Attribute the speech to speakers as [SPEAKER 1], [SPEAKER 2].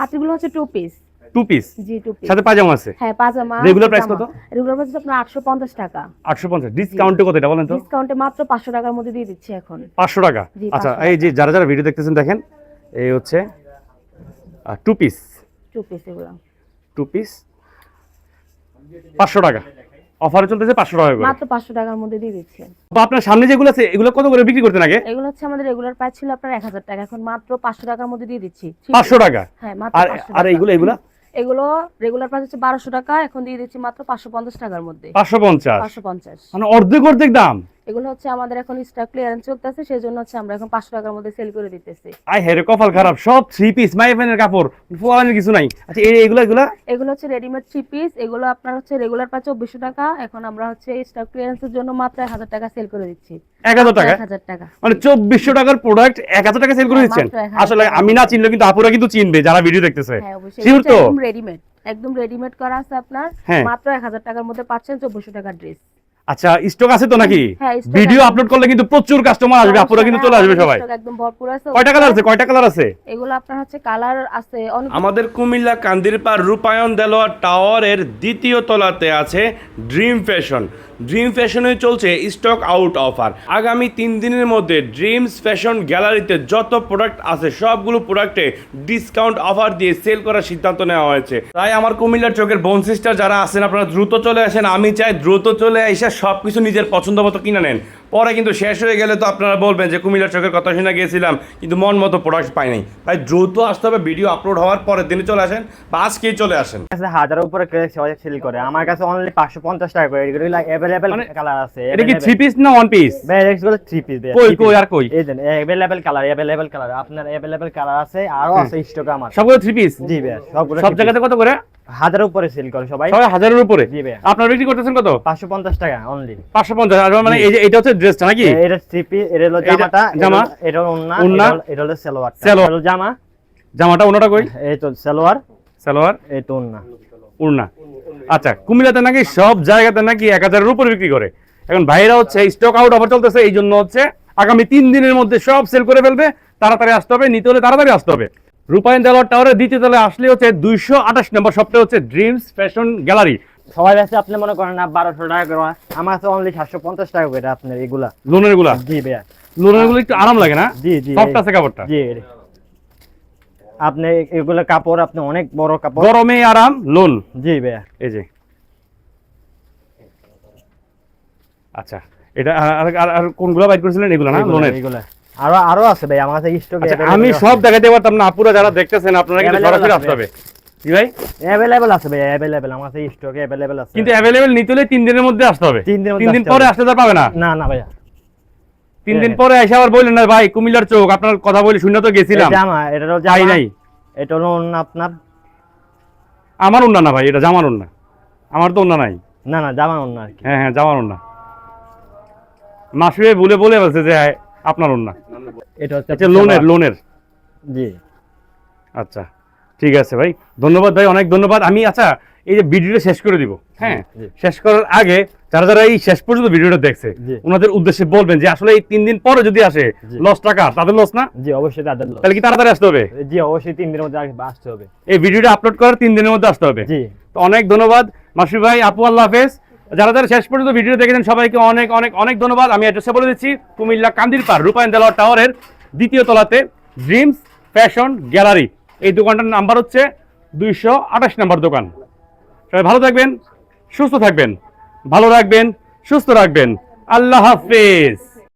[SPEAKER 1] হাতিগুলো হচ্ছে two piece
[SPEAKER 2] two piece
[SPEAKER 1] জি two piece
[SPEAKER 2] সাথে পাজামা আছে?
[SPEAKER 1] হ্যাঁ পাজামা
[SPEAKER 2] রেগুলার প্রাইস কত?
[SPEAKER 1] রেগুলার প্রাইস আপনার আটশো পঞ্চাশ টাকা।
[SPEAKER 2] আটশো পঞ্চাশ। ডিসকাউন্টে কত এটা বলেন তো?
[SPEAKER 1] ডিসকাউন্টে মাত্র পাঁচশো টাকার মধ্যে দিয়ে দিচ্ছি এখন।
[SPEAKER 2] পাঁচশো টাকা? আচ্ছা এই যে যারা যারা ভিডিও দেখতেছেন দেখেন এই হচ্ছে টু পিস
[SPEAKER 1] টু পিস এগুলো।
[SPEAKER 2] টু পিস পাঁচশো টাকা। অফারে চলতেছে পাঁচশো টাকা করে।
[SPEAKER 1] মাত্র পাঁচশো টাকার মধ্যে দিয়ে দিচ্ছি।
[SPEAKER 2] আপনার সামনে যেগুলো আছে এগুলো কত করে বিক্রি করতেন আগে?
[SPEAKER 1] এগুলো হচ্ছে আমাদের রেগুলার প্রাইস ছিল আপনার এক হাজার টাকা। এখন মাত্র পাঁচশো টাকার মধ্যে দিয়ে দিচ্ছি। ঠিক
[SPEAKER 2] পাঁচশো টাকা?
[SPEAKER 1] হ্যাঁ মাত্র
[SPEAKER 2] আর
[SPEAKER 1] 500
[SPEAKER 2] আর এগুলো এগুলো?
[SPEAKER 1] এগুলো রেগুলার প্রাইস হচ্ছে বারোশো টাকা এখন দিয়ে দিচ্ছি মাত্র পাঁচশো পঞ্চাশ টাকার মধ্যে।
[SPEAKER 2] পাঁচশো পঞ্চাশ।
[SPEAKER 1] পাঁচশো পঞ্চাশ।
[SPEAKER 2] মানে অর্ধেক অর্ধেক দাম?
[SPEAKER 1] এগুলো হচ্ছে আমাদের এখন স্টক ক্লিয়ারেন্স চলতেছে সেই জন্য হচ্ছে আমরা এখন পাঁচশো টাকার মধ্যে সেল করে দিতেছি।
[SPEAKER 2] আই হেরে কপাল খারাপ সব থ্রি পিস মাই ফ্যানের কাপড় ফোয়ালানির কিছু নাই। আচ্ছা এই এগুলো এগুলো?
[SPEAKER 1] এগুলো হচ্ছে রেডিমেড থ্রি পিস এগুলো আপনার হচ্ছে রেগুলার প্রাইস চব্বিশশো টাকা এখন আমরা হচ্ছে স্টক ক্লিয়ারেন্সের জন্য মাত্র এক হাজার টাকা সেল করে দিচ্ছি।
[SPEAKER 2] এক হাজার টাকা?
[SPEAKER 1] এক হাজার টাকা।
[SPEAKER 2] মানে চব্বিশশো টাকার প্রোডাক্ট এক হাজার টাকা সেল করে
[SPEAKER 1] হ্যাঁ,
[SPEAKER 2] দিচ্ছেন? আসলে আমি না চিনলে কিন্তু আপুরা কিন্তু চিনবে যারা ভিডিও দেখতেছে।
[SPEAKER 1] হ্যাঁ অবশ্যই।
[SPEAKER 2] তো?
[SPEAKER 1] রেডিমেড একদম রেডিমেড করা আছে আপনার।
[SPEAKER 2] হ্যাঁ।
[SPEAKER 1] মাত্র এক হাজার টাকার মধ্যে পাচ্ছেন চব্বিশশো টাকার ড্রেস
[SPEAKER 2] আচ্ছা স্টক আছে তো নাকি?
[SPEAKER 1] হ্যাঁ,
[SPEAKER 2] ভিডিও আপলোড করলে কিন্তু প্রচুর কাস্টমার আসবে আপুরা কিন্তু চলে আসবে সবাই।
[SPEAKER 1] একদম ভরপুর আছে
[SPEAKER 2] কয়টা কালার আছে? কয়টা কালার আছে?
[SPEAKER 1] এগুলো আপনার হচ্ছে কালার আছে
[SPEAKER 3] আমাদের কুমিল্লা কান্দিরপার রূপায়ণ দেলোয়ার টাওয়ারের দ্বিতীয় তলাতে আছে ড্রিম ফ্যাশন ড্রিম ফ্যাশনে চলছে স্টক আউট অফার আগামী তিন দিনের মধ্যে ড্রিমস ফ্যাশন গ্যালারিতে যত প্রোডাক্ট আছে, সবগুলো প্রোডাক্টে ডিসকাউন্ট অফার দিয়ে সেল করার সিদ্ধান্ত নেওয়া হয়েছে। তাই আমার কুমিল্লার চোখের বোন সিস্টার যারা আছেন, আপনারা দ্রুত চলে আসেন। আমি চাই দ্রুত চলে এসে সব কিছু নিজের পছন্দ মতো কিনে নেন। পরে কিন্তু শেষ হয়ে গেলে তো আপনারা বলবেন যে কুমিল্লার চোখের কথা শুনে গিয়েছিলাম কিন্তু মন মতো প্রোডাক্ট পাই নাই। ভাই দ্রুত আসতে হবে ভিডিও আপলোড হওয়ার পরের দিনে চলে আসেন বা আজকেই চলে আসেন।
[SPEAKER 4] কাছে হাজারের উপরে সেল করে। আমার কাছে অনলি পাঁচশো পঞ্চাশ টাকা করে। এগুলো অ্যাভেলেবেল
[SPEAKER 2] মানে
[SPEAKER 4] কালার আছে।
[SPEAKER 2] এটা কি থ্রি পিস না ওয়ান পিস
[SPEAKER 4] এগুলো থ্রি পিস
[SPEAKER 2] কই, কই, আর কই?
[SPEAKER 4] এই অ্যাভেলেবেল কালার অ্যাভেলেবেল কালার আপনার অ্যাভেলেবেল কালার আছে আরও আছে স্টকে আমার।
[SPEAKER 2] সবগুলো থ্রি পিস
[SPEAKER 4] জি ভাই সবগুলো
[SPEAKER 2] সব জায়গাতে কত করে?
[SPEAKER 4] হাজারের উপরে সেল করে সবাই।
[SPEAKER 2] সবাই হাজারের উপরে?
[SPEAKER 4] জি ভাই।
[SPEAKER 2] আপনার বিক্রি করতেছেন কত?
[SPEAKER 4] পাঁচশো পঞ্চাশ টাকা অনলি
[SPEAKER 2] পাঁচশো পঞ্চাশ আর মানে এই যে এটা হচ্ছে ড্রেসটা নাকি?
[SPEAKER 4] এটা থ্রি পিস এটা হলো জামাটা
[SPEAKER 2] জামা,
[SPEAKER 4] এটা- হলো ওন্না
[SPEAKER 2] ওন্না,
[SPEAKER 4] এটা হলো- সালোয়ার।
[SPEAKER 2] সালোয়ার।
[SPEAKER 4] হলো জামা।
[SPEAKER 2] জামাটা ওনাটা কই?
[SPEAKER 4] এই তো সালোয়ার।
[SPEAKER 2] সালোয়ার?
[SPEAKER 4] এই তো ওন্না।
[SPEAKER 2] উড়না আচ্ছা কুমিল্লাতে নাকি সব জায়গাতে নাকি এক হাজারের উপরে বিক্রি করে। এখন ভাইরা হচ্ছে স্টক আউট অফার চলতেছে এই জন্য হচ্ছে আগামী তিন দিনের মধ্যে সব সেল করে ফেলবে তাড়াতাড়ি আসতে হবে নিতে হলে তাড়াতাড়ি আসতে হবে। রূপায়ণ দেওয়ার টাওয়ারের দ্বিতীয় তলে আসলে হচ্ছে দুইশো আঠাশ নম্বর সবটা হচ্ছে ড্রিমস ফ্যাশন গ্যালারি
[SPEAKER 4] সবাই আছে আপনি মনে করেন না বারোশো টাকা করে আমার কাছে অনলি সাতশো পঞ্চাশ টাকা করে আপনার এগুলা।
[SPEAKER 2] লোনেরগুলা?
[SPEAKER 4] জি ভাইয়া।
[SPEAKER 2] লোনেরগুলো একটু আরাম লাগে না?
[SPEAKER 4] জি জি
[SPEAKER 2] সফট আছে কাপড়টা?
[SPEAKER 4] জি আপনি এগুলো কাপড় আপনি অনেক বড় কাপড়।
[SPEAKER 2] গরমে আরাম লোন
[SPEAKER 4] জি ভাইয়া।
[SPEAKER 2] এই যে। আচ্ছা এটা আর- আর- কোনগুলো বাইর করেছিলেন? এগুলো না? লোনের?
[SPEAKER 4] এগুলা। আরও আরও আছে ভাই আমার কাছে স্টক
[SPEAKER 2] আচ্ছা, আমি সব দেখাতে পারতাম না আপুরা যারা দেখতেছেন আপনারা কিন্তু সরাসরি আসতে হবে। জি ভাই?
[SPEAKER 4] আছে ভাই আমার কাছে স্টক আছে।
[SPEAKER 2] কিন্তু অ্যাভেলেবেল নিতে হলে তিন দিনের মধ্যে আসতে হবে।
[SPEAKER 4] দিনের মধ্যে
[SPEAKER 2] দিন পরে না।
[SPEAKER 4] না না ভাইয়া।
[SPEAKER 2] তিন দিন। পরে এসে আবার বললেন না ভাই কুমিল্লার চোখ আপনার কথা বলে শুনে তো গেছিলাম।
[SPEAKER 4] জামা এটা হলো
[SPEAKER 2] যাই নাই?
[SPEAKER 4] এটা হলো অন্য আপনার?
[SPEAKER 2] আমার না ভাই এটা জামার উন্না আমার তো উন্না নাই।
[SPEAKER 4] না না জামা অন্য আর কি।
[SPEAKER 2] হ্যাঁ হ্যাঁ জামার উন্না মাসুয়ে বলে বলে বলছে যে হ্যাঁ, আপনার উন্না
[SPEAKER 4] এটা হচ্ছে
[SPEAKER 2] লোনের লোনের
[SPEAKER 4] জি।
[SPEAKER 2] আচ্ছা। ঠিক আছে ভাই। ধন্যবাদ ভাই অনেক ধন্যবাদ। আমি আচ্ছা এই যে ভিডিওটা শেষ করে দিব। হ্যাঁ শেষ করার আগে যারা যারা এই শেষ পর্যন্ত ভিডিওটা দেখছে ওনাদের উদ্দেশ্যে বলবেন যে আসলে এই তিন দিন পরে যদি আসে লস টাকা তাদের লস না?
[SPEAKER 4] জি অবশ্যই তাদের লোক।
[SPEAKER 2] তাহলে কি তাড়াতাড়ি আসতে হবে?
[SPEAKER 4] জি অবশ্যই তিন দিনের মধ্যে আসতে হবে।
[SPEAKER 2] এই ভিডিওটা আপলোড করার তিন দিনের মধ্যে আসতে হবে।
[SPEAKER 4] জি।
[SPEAKER 2] তো অনেক ধন্যবাদ। মাসি ভাই আপু আল্লাহ হাফেজ। যারা যারা শেষ পর্যন্ত ভিডিও দেখেছেন সবাইকে অনেক অনেক অনেক ধন্যবাদ। আমি অ্যাড্রেসে বলে দিচ্ছি কুমিল্লা কান্দির পার রূপায়ণ দেলোয়ার টাওয়ারের দ্বিতীয় তলাতে ড্রিমস ফ্যাশন গ্যালারি এই দোকানটার নাম্বার হচ্ছে দুইশো আঠাশ নাম্বার দোকান। সবাই ভালো থাকবেন, সুস্থ থাকবেন, ভালো রাখবেন, সুস্থ রাখবেন। আল্লাহ হাফেজ।